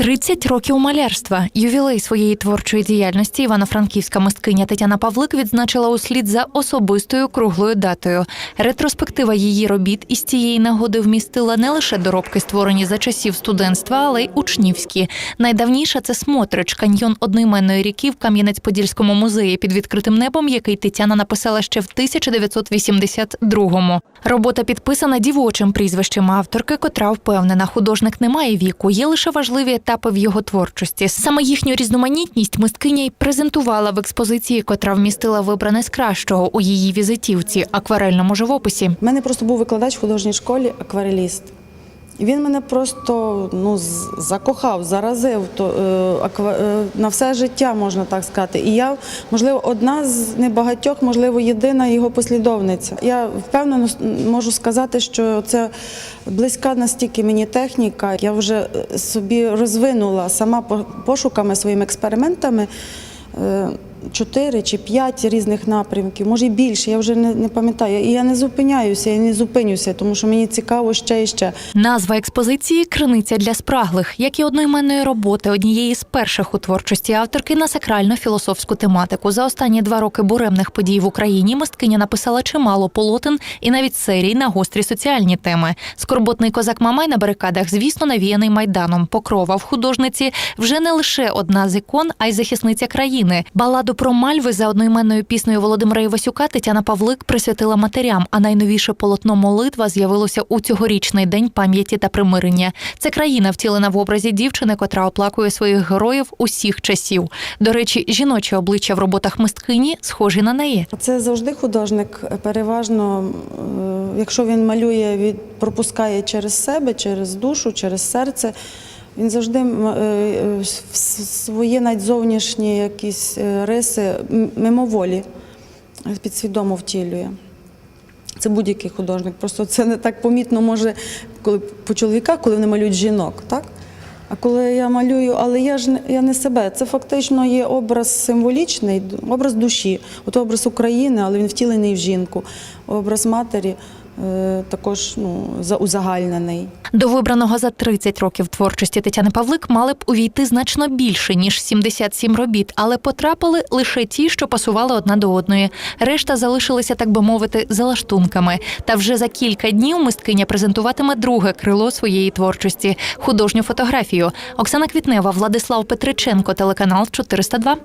30 років малярства. Ювілей своєї творчої діяльності івано-франківська мисткиня Тетяна Павлик відзначила услід за особистою круглою датою. Ретроспектива її робіт із цієї нагоди вмістила не лише доробки, створені за часів студентства, але й учнівські. Найдавніша це Смотрич, каньйон одноіменної ріки в Кам'янець-Подільському музеї під відкритим небом, який Тетяна написала ще в 1982-му. Робота підписана дівочим прізвищем авторки, котра впевнена, художник не має віку, є лише важливі етапи в його творчості. Саме їхню різноманітність мисткиня й презентувала в експозиції, котра вмістила вибране з кращого у її візитівці акварельному живописі. У мене просто був викладач в художній школі, аквареліст. Він мене просто ну, закохав, заразив то, е, е, на все життя, можна так сказати. І я, можливо, одна з небагатьох, можливо, єдина його послідовниця. Я впевнено можу сказати, що це близька настільки мені техніка. Я вже е, собі розвинула сама по- пошуками своїми експериментами. е, Чотири чи п'ять різних напрямків, може і більше, я вже не, не пам'ятаю. І я не зупиняюся, я не зупинюся, тому що мені цікаво ще і ще. Назва експозиції Криниця для спраглих, як і одноіменної роботи однієї з перших у творчості авторки на сакрально-філософську тематику. За останні два роки буремних подій в Україні мисткиня написала чимало полотен і навіть серій на гострі соціальні теми. Скорботний козак Мамай на барикадах, звісно, навіяний майданом. Покрова в художниці вже не лише одна з ікон, а й захисниця країни. Баладу про мальви за одноіменною піснею Володимира Івасюка Тетяна Павлик присвятила матерям. А найновіше полотно молитва з'явилося у цьогорічний день пам'яті та примирення. Це країна втілена в образі дівчини, котра оплакує своїх героїв усіх часів. До речі, жіночі обличчя в роботах мисткині схожі на неї. Це завжди художник переважно, е, якщо він малює, він пропускає через себе, через душу, через серце. Він завжди е, е, свої навіть зовнішні якісь е, риси мимоволі підсвідомо втілює. Це будь-який художник. Просто це не так помітно може коли по чоловіках, коли вони малюють жінок, так? А коли я малюю, але я ж я не себе. Це фактично є образ символічний, образ душі. От образ України, але він втілений в жінку. Образ матері також ну, за- узагальнений. До вибраного за 30 років творчості Тетяни Павлик мали б увійти значно більше ніж 77 робіт, але потрапили лише ті, що пасували одна до одної. Решта залишилися, так би мовити, за лаштунками. Та вже за кілька днів мисткиня презентуватиме друге крило своєї творчості художню фотографію. Оксана Квітнева, Владислав Петриченко, телеканал 402.